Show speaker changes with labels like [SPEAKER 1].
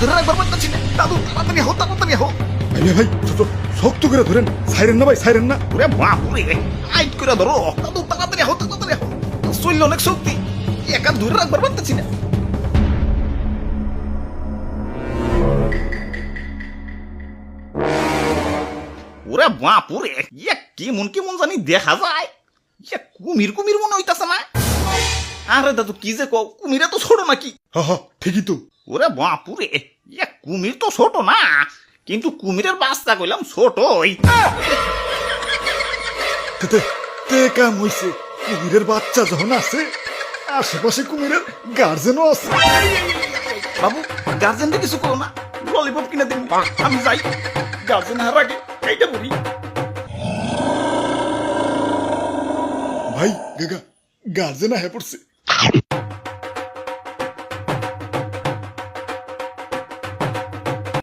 [SPEAKER 1] ধরে রাখবার পারতেছি না। দাদু তাড়াতাড়ি হো তাড়াতাড়ি হো
[SPEAKER 2] ভাই ভাই, ভাই শক্ত করে ধরেন। সাইরেন না ভাই সাইরেন না।
[SPEAKER 1] ওরে বাপুরে আইট করে ধরো। দাদু তাড়াতাড়ি হো তাড়াতাড়ি হো শরীর অনেক শক্তি। একা ধরে রাখবার পারতেছি না। ওরে বাপুরে ইয়ে কেমন কেমন জানি দেখা যায়। ইয়ে কুমির কুমির মনে হইতাছে না। আরে দাদু কি যে কও কুমিরে তো ছোট নাকি।
[SPEAKER 2] হা হা ঠিকই তো।
[SPEAKER 1] ওরে বাপুরে ইয়ে কুমির তো ছোট না কিন্তু কুমিরের বাচ্চা কইলাম ছোটই।
[SPEAKER 2] তে তে কাম হইছে? কুমিরের বাচ্চা যখন আছে আশেপাশে কুমিরের গার্জেনও আছে।
[SPEAKER 1] বাবু গার্জেনটা কিছু করো না ললিপপ কিনে দিন আমি যাই। গার্জেন হার আগে এইটা বলি।
[SPEAKER 2] ভাই গাগা গার্জেন আহে পড়ছে।